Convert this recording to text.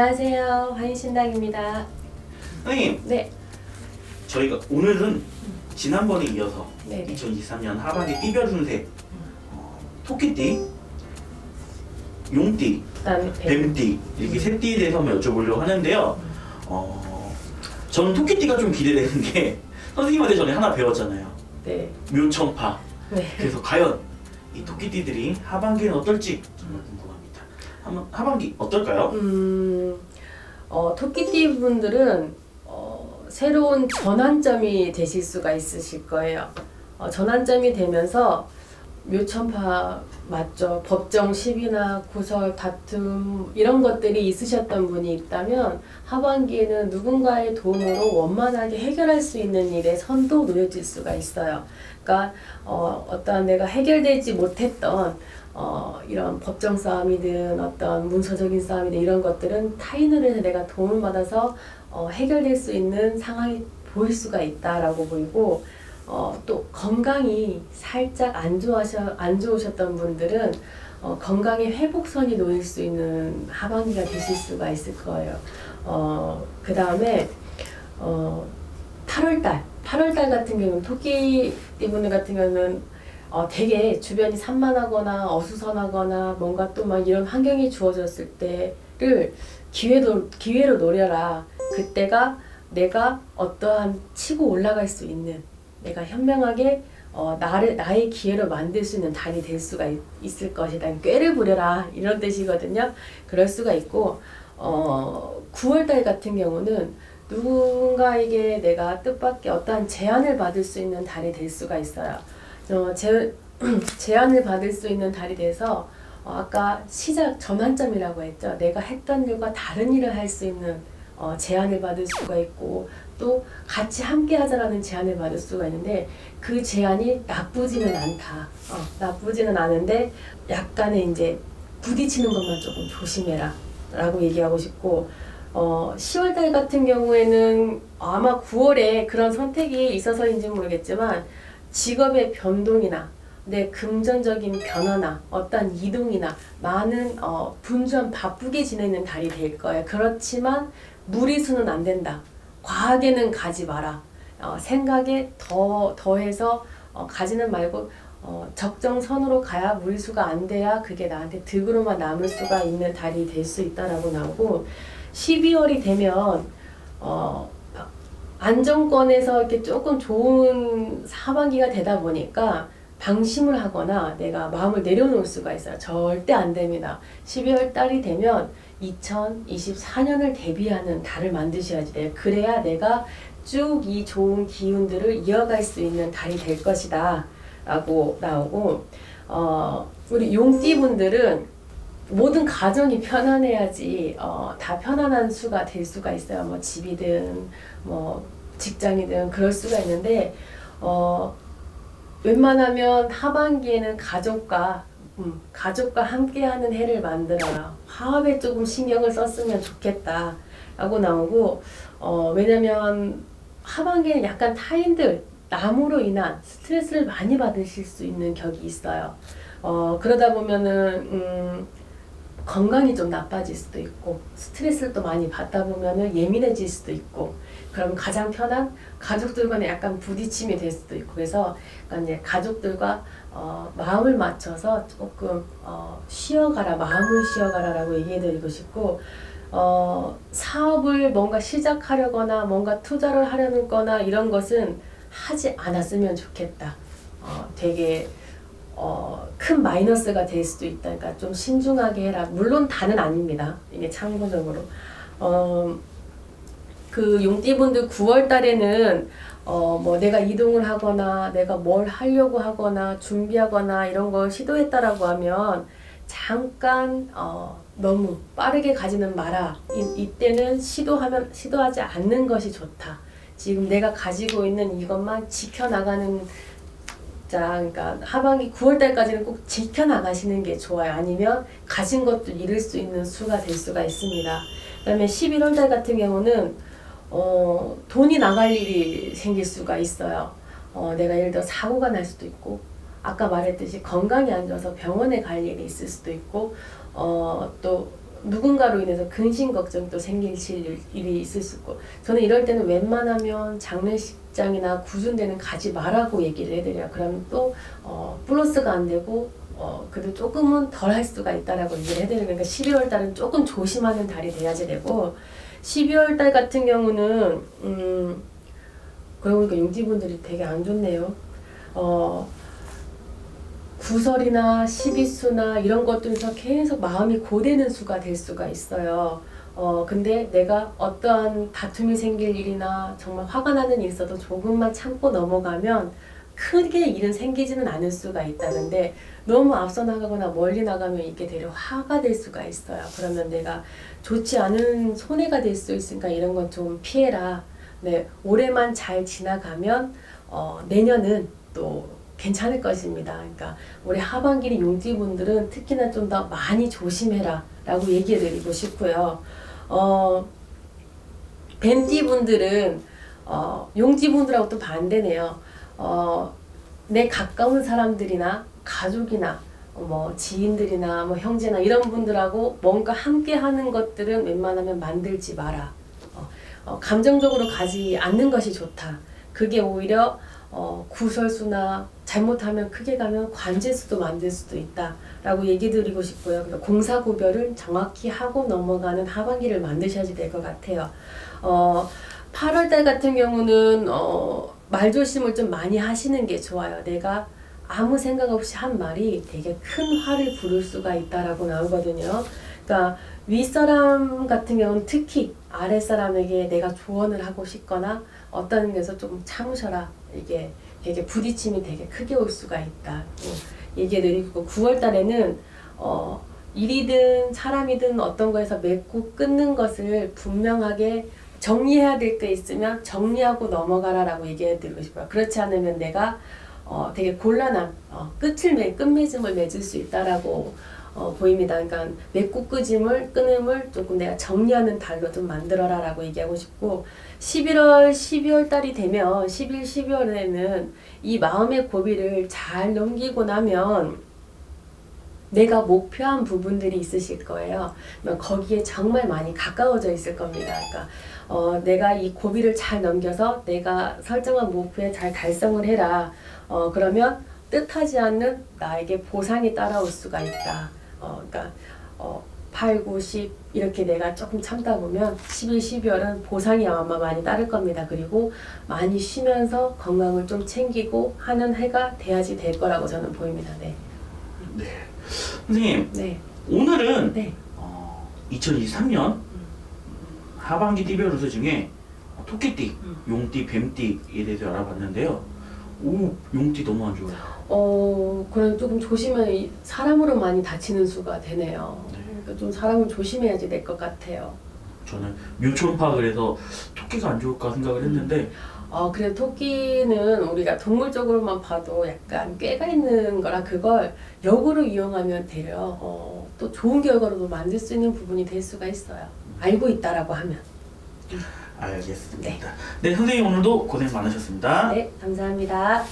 안녕하세요. 화인신당입니다. 선생님, 네. 저희가 오늘은 지난번에 이어서 네. 2023년 하반기 띠별 운세 어, 토끼띠, 용띠, 그다음에 뱀. 뱀띠 이렇게 세 띠에 대해서 한번 여쭤보려고 하는데요. 어, 저는 토끼띠가 좀 기대되는 게 선생님한테 전에 하나 배웠잖아요. 네. 묘청파. 네. 그래서 과연 이 토끼띠들이 하반기는 어떨지 정말 궁금합니다. 한번 하반기 어떨까요? 음, 어, 토끼띠 분들은 어, 새로운 전환점이 되실 수가 있으실 거예요. 어, 전환점이 되면서 묘천파 맞죠? 법정 시비나 구설, 다툼 이런 것들이 있으셨던 분이 있다면 하반기에는 누군가의 도움으로 원만하게 해결할 수 있는 일에 선도 놓여질 수가 있어요. 그러니까 어, 어떠한 내가 해결되지 못했던 어, 이런 법정 싸움이든 어떤 문서적인 싸움이든 이런 것들은 타인으로서 내가 도움을 받아서 어, 해결될 수 있는 상황이 보일 수가 있다라고 보이고 어, 또 건강이 살짝 안 좋아셔 안 좋으셨던 분들은 어, 건강의 회복선이 놓일 수 있는 하반기가 되실 수가 있을 거예요. 어, 그 다음에 어, 8월달 8월달 같은 경우는 토끼 분들 같은 경우는 어, 되게 주변이 산만하거나 어수선하거나 뭔가 또 막 이런 환경이 주어졌을 때를 기회도 기회로 노려라. 그때가 내가 어떠한 치고 올라갈 수 있는 내가 현명하게 어, 나를 나의 기회로 만들 수 있는 달이 될 수가 있, 있을 것이다. 꾀를 부려라 이런 뜻이거든요. 그럴 수가 있고 어, 9월달 같은 경우는 누군가에게 내가 뜻밖의 어떠한 제안을 받을 수 있는 달이 될 수가 있어요. 어, 제, 제안을 받을 수 있는 달이 돼서 어, 아까 시작 전환점이라고 했죠. 내가 했던 일과 다른 일을 할 수 있는 어, 제안을 받을 수가 있고 또 같이 함께 하자라는 제안을 받을 수가 있는데 그 제안이 나쁘지는 않다. 어, 나쁘지는 않은데 약간의 이제 부딪히는 것만 조금 조심해라. 라고 얘기하고 싶고 어, 10월달 같은 경우에는 아마 9월에 그런 선택이 있어서인지 모르겠지만 직업의 변동이나 내 금전적인 변화나 어떤 이동이나 많은 어, 분주한 바쁘게 지내는 달이 될 거예요. 그렇지만 무리수는 안 된다. 과하게는 가지 마라. 어, 생각에 더 더해서 어, 가지는 말고 어, 적정선으로 가야 무리수가 안 돼야 그게 나한테 득으로만 남을 수가 있는 달이 될 수 있다라고 나오고 12월이 되면 어, 안정권에서 이렇게 조금 좋은 하반기가 되다 보니까 방심을 하거나 내가 마음을 내려놓을 수가 있어요. 절대 안 됩니다. 12월 달이 되면 2024년을 대비하는 달을 만드셔야지 돼요. 그래야 내가 쭉 이 좋은 기운들을 이어갈 수 있는 달이 될 것이다. 라고 나오고, 어, 우리 용띠 분들은 모든 가정이 편안해야지 어, 다 편안한 수가 될 수가 있어요. 뭐 집이든 뭐 직장이든 그럴 수가 있는데 어, 웬만하면 하반기에는 가족과 음, 가족과 함께하는 해를 만들어라. 화합에 조금 신경을 썼으면 좋겠다. 라고 나오고 어, 왜냐면 하반기에는 약간 타인들 남으로 인한 스트레스를 많이 받으실 수 있는 격이 있어요. 어, 그러다 보면은 음, 건강이 좀 나빠질 수도 있고 스트레스를 또 많이 받다 보면은 예민해질 수도 있고 그럼 가장 편한 가족들 과는 약간 부딪힘이 될 수도 있고 그래서 그러니까 이제 가족들과 어, 마음을 맞춰서 조금 어, 쉬어가라 마음을 쉬어가라라고 얘기해드리고 싶고 어, 사업을 뭔가 시작하려거나 뭔가 투자를 하려는 거나 이런 것은 하지 않았으면 좋겠다. 어, 되게 어, 큰 마이너스가 될 수도 있다. 그러니까 좀 신중하게 해라. 물론 다는 아닙니다. 이게 참고적으로. 어, 그 용띠분들 9월 달에는 어, 뭐 내가 이동을 하거나 내가 뭘 하려고 하거나 준비하거나 이런 걸 시도했다라고 하면 잠깐 어, 너무 빠르게 가지는 마라. 이, 이때는 시도하면 시도하지 않는 것이 좋다. 지금 내가 가지고 있는 이것만 지켜나가는 자, 그러니까 하반기 9월 달까지는 꼭 지켜 나가시는 게 좋아요. 아니면 가진 것도 잃을 수 있는 수가 될 수가 있습니다. 그 다음에 11월 달 같은 경우는 어, 돈이 나갈 일이 생길 수가 있어요. 어, 내가 예를 들어 사고가 날 수도 있고 아까 말했듯이 건강이 안 좋아서 병원에 갈 일이 있을 수도 있고 어, 또 누군가로 인해서 근심 걱정도 생기실 일이 있을 수 있고 저는 이럴 때는 웬만하면 장례식장이나 구순대는 가지 말라고 얘기를 해드려요. 그러면 또 어, 플러스가 안 되고 어, 그래도 조금은 덜 할 수가 있다라고 얘기를 해드리는 그러니까 12월 달은 조금 조심하는 달이 돼야지 되고 12월 달 같은 경우는 음 그러고 보니까 용지분들이 되게 안 좋네요. 어 구설이나 시비수나 이런 것들에서 계속 마음이 고되는 수가 될 수가 있어요. 어, 근데 내가 어떠한 다툼이 생길 일이나 정말 화가 나는 일이 있어도 조금만 참고 넘어가면 크게 일은 생기지는 않을 수가 있다는데 너무 앞서 나가거나 멀리 나가면 이게 되려 화가 될 수가 있어요. 그러면 내가 좋지 않은 손해가 될 수 있으니까 이런 건 좀 피해라. 네, 올해만 잘 지나가면 어, 내년은 또 괜찮을 것입니다. 그러니까 올해 하반기는 용지분들은 특히나 좀 더 많이 조심해라 라고 얘기해 드리고 싶고요. 어, 뱀띠분들은 어, 용지분들하고 또 반대네요. 어, 내 가까운 사람들이나 가족이나 어, 뭐 지인들이나 뭐 형제나 이런 분들하고 뭔가 함께 하는 것들은 웬만하면 만들지 마라. 어, 어, 감정적으로 가지 않는 것이 좋다. 그게 오히려 어, 구설수나 잘못하면 크게 가면 관제수도 만들 수도 있다라고 얘기 드리고 싶고요. 그러니까 공사 구별을 정확히 하고 넘어가는 하반기를 만드셔야지 될 것 같아요. 어, 8월달 같은 경우는 어, 말조심을 좀 많이 하시는 게 좋아요. 내가 아무 생각 없이 한 말이 되게 큰 화를 부를 수가 있다라고 나오거든요. 그러니까 윗사람 같은 경우는 특히 아랫사람에게 내가 조언을 하고 싶거나 어떤 데서 좀 참으셔라. 이게 되게 부딪힘이 되게 크게 올 수가 있다. 얘기해드리고 9월 달에는 어, 일이든 사람이든 어떤 거에서 맺고 끊는 것을 분명하게 정리해야 될 게 있으면 정리하고 넘어가라라고 얘기해 드리고 싶어요. 그렇지 않으면 내가 어, 되게 곤란한 어, 끝을 맺, 끝맺음을 맺을 수 있다라고 어, 보입니다. 그러니까 맺고 끄짐을 끊음을 조금 내가 정리하는 달로 좀 만들어라 라고 얘기하고 싶고 11월, 12월 달이 되면 11, 12월에는 이 마음의 고비를 잘 넘기고 나면 내가 목표한 부분들이 있으실 거예요. 거기에 정말 많이 가까워져 있을 겁니다. 그러니까 어, 내가 이 고비를 잘 넘겨서 내가 설정한 목표에 잘 달성을 해라. 어, 그러면 뜻하지 않는 나에게 보상이 따라올 수가 있다. 어, 그러니까 어, 8, 9, 10 이렇게 내가 조금 참다 보면 11, 12월은 보상이 아마 많이 따를 겁니다. 그리고 많이 쉬면서 건강을 좀 챙기고 하는 해가 돼야지 될 거라고 저는 보입니다. 네. 네. 선생님, 네. 오늘은 네. 어, 2023년 하반기 띠별 우수 중에 토끼띠, 음. 용띠, 뱀띠에 대해서 알아봤는데요. 오, 용띠 너무 안 좋아요. 어, 그럼 조금 조심해 이 사람으로 많이 다치는 수가 되네요. 네. 그러니까 좀 사람을 조심해야지 될 것 같아요. 저는 묘촌파 그래서 토끼가 안 좋을까 생각을 했는데 어, 그래 토끼는 우리가 동물적으로만 봐도 약간 꾀가 있는 거라 그걸 역으로 이용하면 되려 어, 또 좋은 결과로도 만들 수 있는 부분이 될 수가 있어요. 알고 있다라고 하면. 알겠습니다. 네, 선생님 오늘도 고생 많으셨습니다. 네, 감사합니다.